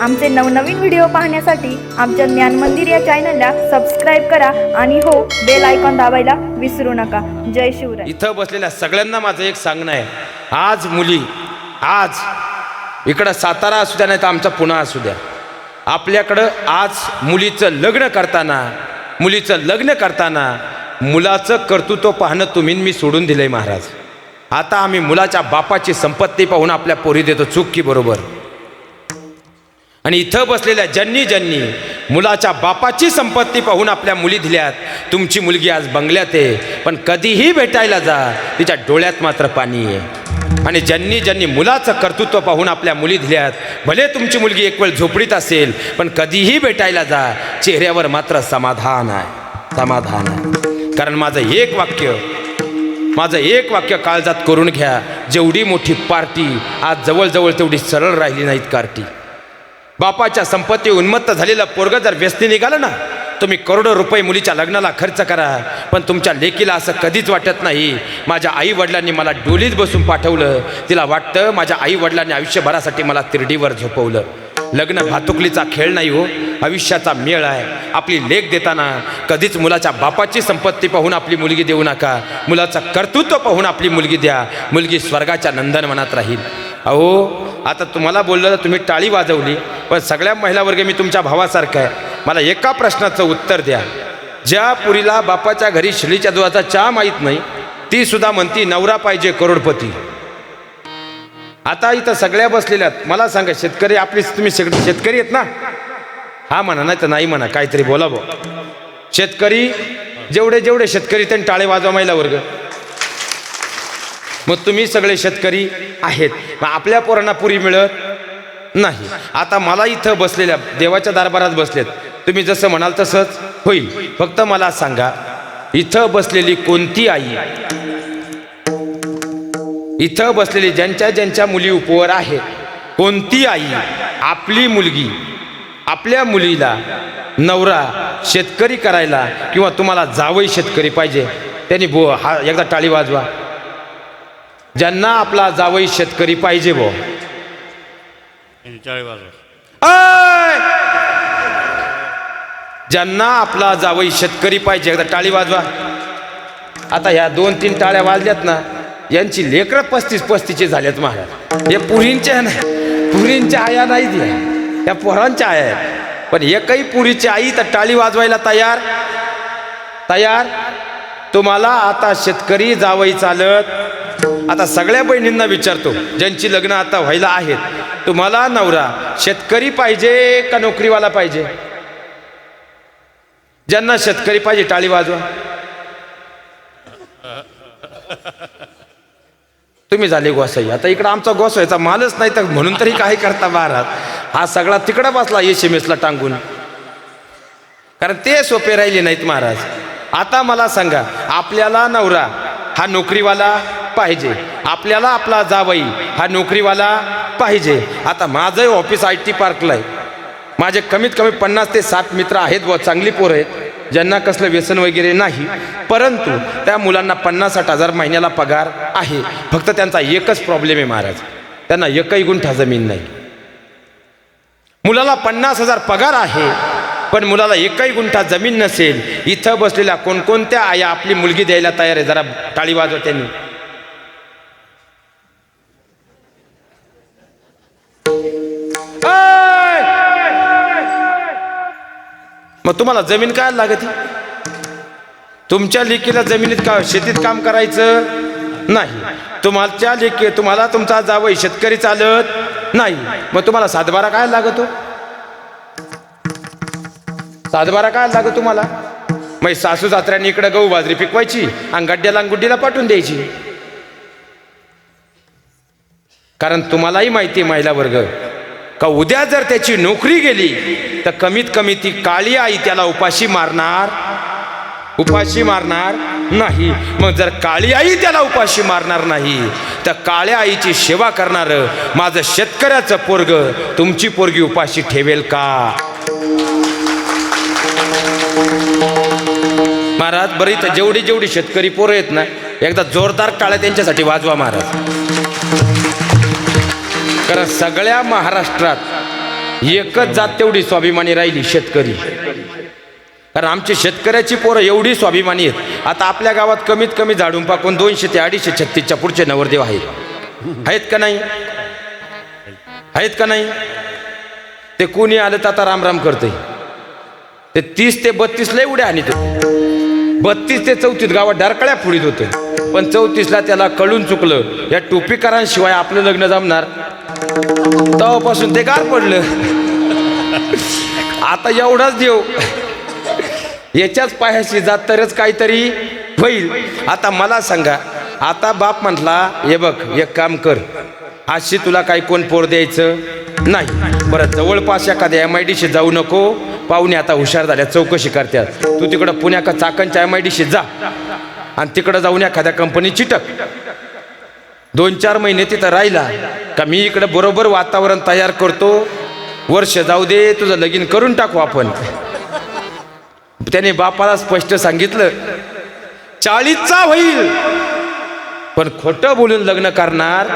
आमचे नवनवीन व्हिडिओ पाहण्यासाठी आमच्या ज्ञान मंदिर या चॅनलला सबस्क्राईब करा आणि हो बेल आयकॉन दाबायला विसरू नका. जय शिवराय. इथं बसलेल्या सगळ्यांना माझं एक सांगणं आहे. आज मुली आज इकडं सातारा असू द्या नाही तर आमचा पुणा असू द्या. आपल्याकडं आज मुलीचं लग्न करताना मुलीचं लग्न करताना मुलाचं कर्तृत्व पाहणं तुम्ही मी सोडून दिलंय महाराज. आता आम्ही मुलाच्या बापाची संपत्ती पाहून आपल्या पोरी देतो. चूक की बरोबर? आणि इथं बसलेल्या ज्यांनी ज्यांनी मुलाच्या बापाची संपत्ती पाहून आपल्या मुली दिल्यात तुमची मुलगी आज बंगल्यात आहे पण कधीही भेटायला जा तिच्या डोळ्यात मात्र पाणी आहे. आणि ज्यांनी ज्यांनी मुलाचं कर्तृत्व पाहून आपल्या मुली दिल्यात भले तुमची मुलगी एक वेळ झोपडीत असेल पण कधीही भेटायला जा चेहऱ्यावर मात्र समाधान आहे समाधान आहे. कारण माझं एक वाक्य माझं एक वाक्य काळजात करून घ्या जेवढी मोठी पार्टी आज जवळजवळ तेवढी सरळ राहिली नाहीत कार्टी. बापाच्या संपत्ती उन्मत्त झालेलं पोरग जर व्यस्ती निघालं ना तुम्ही करोडो रुपये मुलीच्या लग्नाला खर्च करा. पण तुमच्या लेकीला असं कधीच वाटत नाही. माझ्या आई वडिलांनी मला डोलीत बसून पाठवलं. तिला वाटतं माझ्या आई वडिलांनी आयुष्यभरासाठी मला तिरडीवर झोपवलं. लग्न भातुकलीचा खेळ नाही हो आयुष्याचा मेळ आहे. आपली लेख देताना कधीच मुलाच्या बापाची संपत्ती पाहून आपली मुलगी देऊ नका. मुलाचं कर्तृत्व पाहून आपली मुलगी द्या. मुलगी स्वर्गाच्या नंदनवनात राहील. अहो आता तुम्हाला बोललं तर तुम्ही टाळी वाजवली पण सगळ्या महिला वर्ग मी तुमच्या भावासारखं आहे. मला एका प्रश्नाचं उत्तर द्या. ज्या पुरीला बापाच्या घरी शिलीच्या दुधाचा चहा माहीत नाही ती सुद्धा म्हणती नवरा पाहिजे करोडपती. आता इथं सगळ्या बसलेल्यात मला सांगा शेतकरी आपली तुम्ही शेतकरी आहेत ना? हा म्हणा नाही तर नाही म्हणा काहीतरी बोला भाऊ शेतकरी जेवढे जेवढे शेतकरी त्यांनी टाळे वाजवा महिला वर्ग. मग तुम्ही सगळे शेतकरी आहेत. मग आपल्या पोरांना पुरी मिळत नाही. आता मला इथं बसलेल्या देवाच्या दरबारात बसलेत. तुम्ही जसं म्हणाल तसंच होईल. फक्त मला सांगा इथं बसलेली कोणती आई? इथं बसलेली ज्यांच्या ज्यांच्या मुली उपवर आहेत कोणती आई? आपली मुलगी आपल्या मुलीला नवरा शेतकरी करायला किंवा तुम्हाला जावई शेतकरी पाहिजे त्यांनी बो हा एकदा टाळी वाजवा. ज्यांना आपला जावई शेतकरी पाहिजे बो ज्यांना आपला जावई शेतकरी पाहिजे एकदा टाळी वाजवा. आता ह्या दोन तीन टाळ्या वाजल्यात ना यांची लेकरं पस्तीस पस्तीचे झाल्यात महाराज. हे पुरींच्या नाही पुरींच्या आया नाहीत या. पोरांच्या आया आहेत. पण एकही पुरीची आई तर टाळी वाजवायला तयार? तयार? तुम्हाला आता शेतकरी जावई चालत आता सगळ्या बहिणींना विचारतो ज्यांची लग्न आता व्हायला आहेत तुम्हाला नवरा शेतकरी पाहिजे का नोकरीवाला पाहिजे? ज्यांना शेतकरी पाहिजे टाळी वाजवा. तुम्ही झाले गोसाई. आता इकडं आमचा गोसाईचा मालच नाही तर म्हणून तरी काय करता महाराज? हा सगळा तिकडं बसला एस एम एसला टांगून. कारण ते सोपे राहिले नाहीत महाराज. आता मला सांगा आपल्याला नवरा हा नोकरीवाला पाहिजे. आपल्याला आपला जावई हा नोकरीवाला पाहिजे. आता माझंही ऑफिस आय टी पार्कला आहे. माझे कमीत कमी पन्नास ते सात मित्र आहेत व चांगली पोरं आहेत ज्यांना कसलं व्यसन वगैरे नाही. परंतु त्या मुलांना पन्नास साठ हजार महिन्याला पगार आहे. फक्त त्यांचा एकच प्रॉब्लेम आहे महाराज. त्यांना एकही गुंठा जमीन नाही. मुलाला पन्नास हजार पगार आहे पण मुलाला एकही गुंठा जमीन नसेल. इथं बसलेल्या कोणकोणत्या आया आपली मुलगी द्यायला तयार आहे? जरा टाळी वाजव त्यांनी. मग तुम्हाला जमीन काय लागत? तुमच्या लेकीला जमिनीत का शेतीत काम करायचं? नाही. तुम्हाला लेकी तुम्हाला तुमचा जावई शेतकरी चालत नाही. मग तुम्हाला सातबारा काय लागतो? सातबारा काय लागत तुम्हाला? मग सासू जात्र्यांनी इकडे गहू बाजरी पिकवायची आणि गड्ड्याला गुड्डीला पाठवून द्यायची. कारण तुम्हालाही माहिती आहे महिला वर्ग. का उद्या जर त्याची नोकरी गेली तर कमीत कमी ती काळी आई त्याला उपाशी मारणार? उपाशी मारणार नाही. मग जर काळी आई त्याला उपाशी मारणार नाही तर काळ्या आईची सेवा करणार माझं शेतकऱ्याचं पोरग तुमची पोरगी उपाशी ठेवेल का? महाराज बरी तर जेवढी जेवढी शेतकरी पोरं आहेत ना एकदा जोरदार काळ्या त्यांच्यासाठी वाजवा महाराज. कारण सगळ्या महाराष्ट्रात एकच जात तेवढी स्वाभिमानी राहिली शेतकरी. कारण आमची शेतकऱ्याची पोरं एवढी स्वाभिमानी आहेत. आता आपल्या गावात कमीत कमी झाडून पाकून दोनशे ते अडीचशे छत्तीसच्या पुढचे नवरदेव आहेत. आहेत का नाही? आहेत का नाही? ते कोणी आलं तर आता रामराम करते ते तीस ते बत्तीसला उड्या आणि बत्तीस ते चौतीस गावात डारकळ्या फुडीत होते. पण चौतीसला त्याला कळून चुकलं या टोपीकरांशिवाय आपलं लग्न जमणार. तेव्हापासून ते गार पडलं. आता एवढाच देव. याच्याच पायाशी जात तरच काहीतरी होईल. आता मला सांगा आता बाप म्हटला हे बघ एक काम कर. आजशी तुला काही कोण पोर द्यायचं? नाही. बरं जवळपास एखाद्या एम आय डीशी जाऊ नको. पाहुणे आता हुशार झाल्या चौकशी करतात. तू तिकडं पुण्या का चाकणच्या एम आय डीशी जा. आणि तिकडं जाऊन एखाद्या कंपनी चिटक दोन चार महिने तिथं राहिला का मी इकडं बरोबर वातावरण तयार करतो. वर्ष जाऊ दे तुझं लगीन करून टाकू आपण. त्याने बापाला स्पष्ट सांगितलं चाळीसचा होईल. पण खोटं बोलून लग्न करणार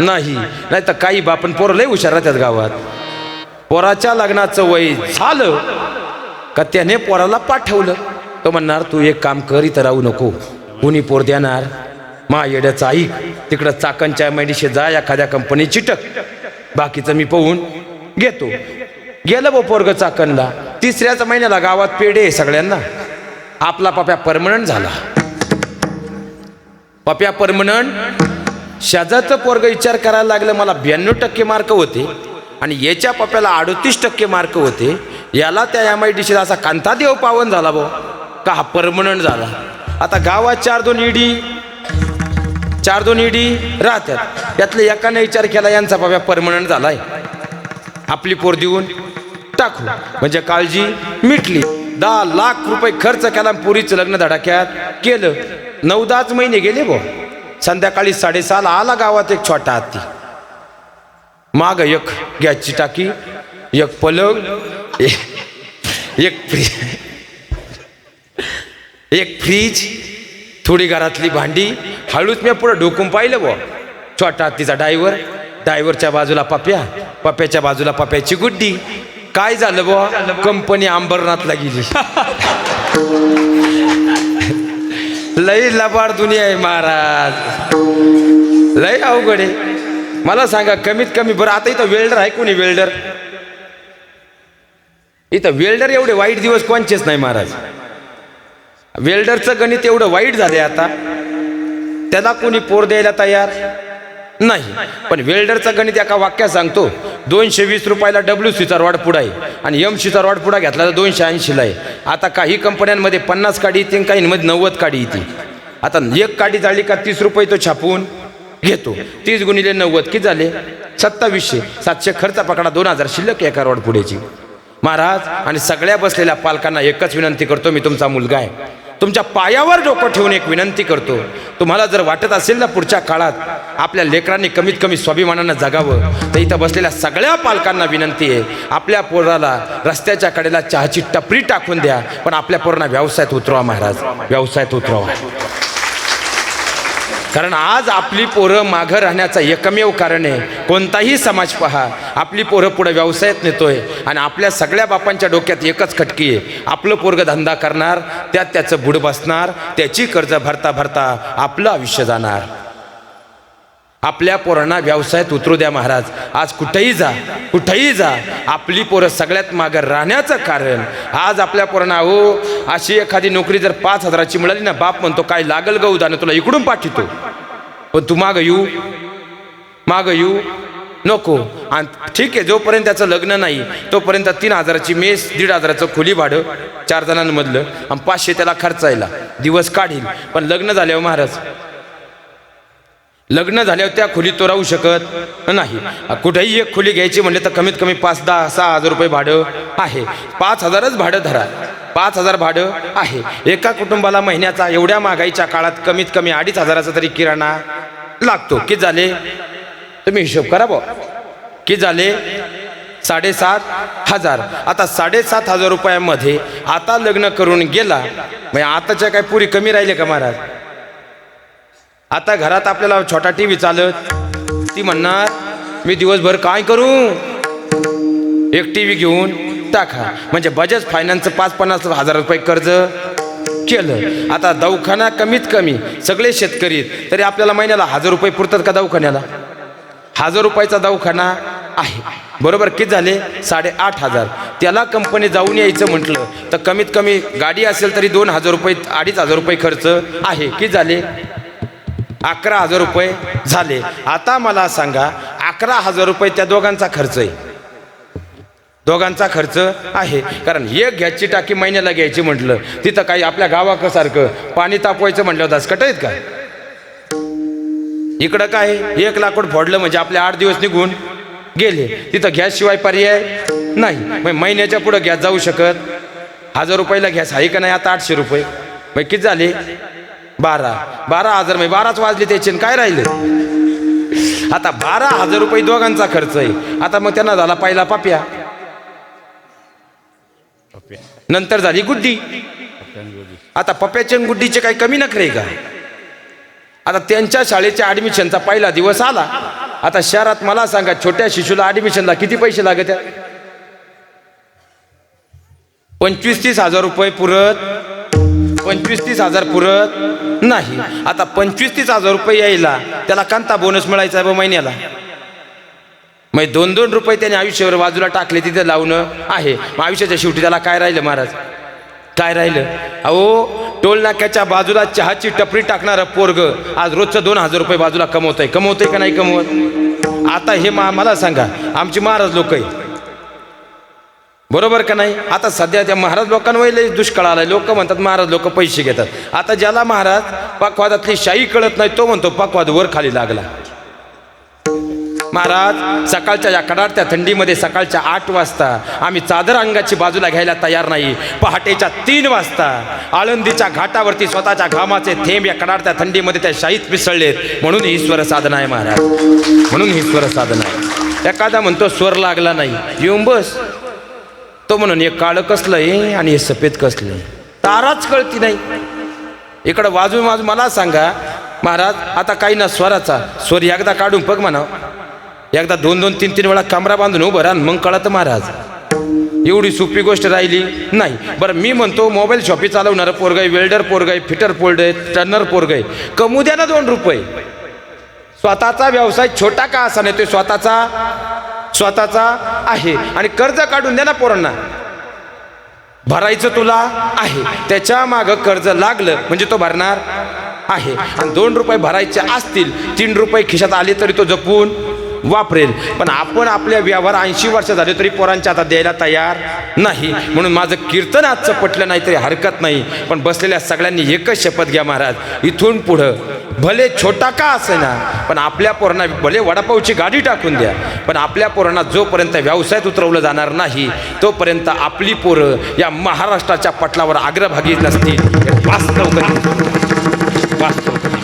नाही. नाही तर काही बापन पोरं लय हुशार राहतात गावात. पोराच्या लग्नाचं वय झालं का त्याने पोराला पाठवलं. तो म्हणणार तू एक काम कर इथं राहू नको. कुणी पोर देणार? मा येड्याचा ऐक. तिकडं चाकणच्या मेडिशे जा एखाद्या कंपनी चिटक. बाकीचं मी पाहून घेतो. गेलं बो पोरग चाकणला. तिसऱ्याच महिन्याला गावात पेढे आहे सगळ्यांना. आपला पप्या परमनंट झाला. पप्या परमनंट शेजारचं पोरग विचार करायला लागलं मला ब्याण्णव टक्के मार्क होते. आणि याच्या पप्याला अडतीस टक्के मार्क होते. याला त्या एम आय डी असा कांता देव पावन झाला भाऊ का हा परमनंट झाला. आता गावात चार दोन ईडी चार दोन ईडी राहतात यातलं एकाने विचार केला यांचा बाब्या परमनंट झालाय. आपली पोर देऊन टाकू. म्हणजे काळजी मिटली. दहा लाख रुपये खर्च केला पुरीचं लग्न धडाक्यात केलं. नऊ दहाच महिने गेले बो संध्याकाळी साडेसाल आला गावात एक छोटा हत्ती. माग एक गॅसची टाकी एक पलंग एक फ्रीज एक फ्रीज थोडी घरातली भांडी हळूच मी पुढं ढोकून पाहिलं बो छोटा तिचा डायव्हर डायव्हरच्या बाजूला पप्या पप्याच्या बाजूला पप्याची गुड्डी. काय झालं बुवा? कंपनी अंबरनाथला गेली. लई लबाड दुनिया आहे महाराज. लई अवघड आहे. मला सांगा कमीत कमी बरं आता इथं वेल्डर आहे कोणी वेल्डर? इथं वेल्डर एवढे वाईट दिवस कोणचेच नाही महाराज. वेल्डरचं गणित एवढं वाईट झालंय आता. त्याला कोणी पोर द्यायला तयार? नाही. पण वेल्डरचं गणित एका वाक्यात सांगतो दोनशे वीस रुपयाला डब्ल्यू सीचा रॉड पुढा आहे आणि एम सीचा रॉड पुढा घेतला तर दोनशे ऐंशीला आहे. आता काही कंपन्यांमध्ये पन्नास काडी येते काहींमध्ये नव्वद काडी येते आता एक काडी झाली का तीस रुपये तो छापून घेतो. तीस गुणिले नव्वद किती झाले? सत्तावीसशे. सातशे खर्च पकडा दोन हजार शिल्लक एका रॉड पुढेची. महाराज आणि सगळ्या बसलेल्या पालकांना एकच विनंती करतो मी तुमचा मुलगा आहे. तुमच्या पायावर डोकं ठेवून एक विनंती करतो. तुम्हाला जर वाटत असेल ना पुढच्या काळात आपल्या लेकरांनी कमीत कमी स्वाभिमानानं जगावं तर इथं बसलेल्या सगळ्या पालकांना विनंती आहे आपल्या पोराला रस्त्याच्या कडेला चहाची टपरी टाकून द्या पण आपल्या पोरांना व्यवसायात उतरवा महाराज व्यवसायात उतरवा. कारण आज आपली पोरं मागं राहण्याचा एकमेव कारण आहे. कोणताही समाज पहा आपली पोरं पुढे व्यवसायात नेतोय आणि आपल्या सगळ्या बापांच्या डोक्यात एकच खटकी आहे. आपलं पोरग धंदा करणार त्यात त्याचं बुड बसणार त्याची कर्ज भरता भरता आपलं आयुष्य जाणार. आपल्या पोरांना व्यवसायात उतरू द्या महाराज. आज कुठेही जा कुठेही जा. आपली पोरं सगळ्यात मागं राहण्याचं कारण. आज आपल्या पोरांना हो अशी एखादी नोकरी जर पाच हजाराची मिळाली ना बाप म्हणतो काय लागल गहू दाणं तुला इकडून पाठवतो. पण तू मागं येऊ मागं येऊ नको. आणि ठीक आहे जोपर्यंत त्याचं लग्न नाही तोपर्यंत तीन हजाराची मेस दीड हजाराचं खोली भाडं चार जणांमधलं आणि पाचशे त्याला खर्चायला. दिवस काढील पण लग्न झाल्यावर महाराज लग्न झाल्यावर त्या खोलीत तो राहू शकत नाही. कुठेही एक खोली घ्यायची म्हणले तर कमीत कमी पाच दहा सहा हजार रुपये भाडं आहे. पाच हजारच भाडं धरा. पाच हजार भाडं आहे. एका कुटुंबाला महिन्याचा एवढ्या महागाईच्या काळात कमीत कमी अडीच हजाराचा तरी किराणा लागतो. किती झाले? तुम्ही हिशोब करा बो किती झाले? साडेसात हजार. आता साडेसात हजार रुपयामध्ये आता लग्न करून गेला. म्हणजे आताच्या काय पुरी कमी राहिले का महाराज? आता घरात आपल्याला छोटा टी व्ही चालत. ती म्हणणार मी दिवसभर काय करू? एक टी व्ही घेऊन टाका. म्हणजे बजाज फायनान्सचं पाच पन्नास हजार रुपये कर्ज केलं. आता दवाखाना कमीत कमी सगळे शेतकरी तरी आपल्याला महिन्याला हजार रुपये पुरतात का दवाखान्याला? हजार रुपयाचा दवाखाना आहे. बरोबर किती झाले? साडेआठ हजार. त्याला कंपनी जाऊन यायचं म्हटलं तर कमीत कमी गाडी असेल तरी दोन हजार रुपये अडीच हजार रुपये खर्च आहे. किती झाले? अकरा हजार रुपये झाले. आता मला सांगा अकरा हजार रुपये त्या दोघांचा खर्च आहे. दोघांचा खर्च आहे. कारण एक घ्यायची टाकी महिन्याला घ्यायची म्हटलं तिथं काही आपल्या गावासारखं पाणी तापवायचं म्हटलं होतं कट आहेत का? इकडं काय एक लाकूड फोडलं म्हणजे आपले आठ दिवस निघून गेले. तिथं गॅस शिवाय पर्याय नाही. मग महिन्याच्या पुढं गॅस जाऊ शकत. हजार रुपयाला गॅस आहे का नाही? आता आठशे रुपये. मग किती झाले? बारा. बारा हजार म्हणजे बाराच वाजले त्याचे काय राहिलं? आता बारा हजार रुपये दोघांचा खर्च आहे. आता मग त्यांना झाला पहिला पाप्या. नंतर झाली गुड्डी. आता पप्याचे गुड्डीचे काही कमी नखरे का? आता त्यांच्या शाळेच्या ॲडमिशनचा पहिला दिवस आला. आता शहरात मला सांगा छोट्या शिशूला ॲडमिशनला किती पैसे लागत पंचवीस तीस हजार रुपये पुरत. पंचवीस तीस हजार पुरत नाही. आता पंचवीस तीस हजार रुपये यायला त्याला कांता बोनस मिळायचा आहे महिन्याला. मग दोन दोन रुपये त्याने आयुष्यावर बाजूला टाकले तिथे लावणं आहे. मग आयुष्याच्या शेवटी त्याला काय राहिलं महाराज? काय राहिलं? अहो टोल नाक्याच्या बाजूला चहाची टपरी टाकणारं पोरग आज रोजचं दोन हजार रुपये बाजूला कमवत आहे कमवत आहे का नाही कमवत? आता हे मा मला सांगा आमची महाराज लोक आहे बरोबर का नाही? आता सध्या त्या महाराज लोकांवर लई दुष्काळ आलाय. लोक म्हणतात महाराज लोक पैसे घेतात. आता ज्याला महाराज पाकवादातली शाही कळत नाही तो म्हणतो पाकवाद वर खाली लागला. महाराज सकाळच्या या कडाडत्या थंडीमध्ये सकाळच्या आठ वाजता आम्ही चादर अंगाची बाजूला घ्यायला तयार नाही. पहाटेच्या तीन वाजता आळंदीच्या घाटावरती स्वतःच्या घामाचे थेंब या कडाडत्या थंडीमध्ये त्या शाहीत मिसळलेत. म्हणून ही स्वर साधना आहे महाराज. म्हणून ही स्वर साधना आहे. एखादा म्हणतो स्वर लागला नाही. येऊन बस. तो म्हणून हे काळं कसलं आहे आणि हे सफेद कसलं आहे ताराच कळती नाही. इकडं वाजून वाजून मला सांगा महाराज आता काही ना स्वराचा स्वर एकदा काढून बघ म्हणा एकदा दोन दोन तीन तीन वेळा कमरा बांधून उभं राहा मग कळत महाराज. एवढी सोपी गोष्ट राहिली नाही. बरं मी म्हणतो मोबाईल शॉपी चालवणारं पोरग आहे वेल्डर पोरग आहे फिटर पोरग आहे टर्नर पोरग आहे. कमू द्या ना दोन रुपये. स्वतःचा व्यवसाय छोटा का असा नाही तो स्वतःचा स्वतःचा आहे. आणि कर्ज काढून द्या ना पोरांना. भरायचं तुला आहे. त्याच्या मागं कर्ज लागलं म्हणजे तो भरणार आहे. आणि दोन रुपये भरायचे असतील तीन रुपये खिशात आले तरी तो जपून वापरेल. पण आपण आपल्या व्यवहार ऐंशी वर्ष झाले तरी पोरांच्या हातात द्यायला तयार नाही. म्हणून माझं कीर्तन आजचं पटलं नाही तरी हरकत नाही. पण बसलेल्या सगळ्यांनी एकच शपथ घ्या महाराज. इथून पुढं भले छोटा का ना पण आपल्या पोरांना भले वडापावची गाडी टाकून द्या पण आपल्या पोरांना जोपर्यंत व्यवसायात उतरवलं जाणार नाही तोपर्यंत आपली पोरं या महाराष्ट्राच्या पटलावर आग्रभागी नसतील. वास्तव कधी वास्तव कधी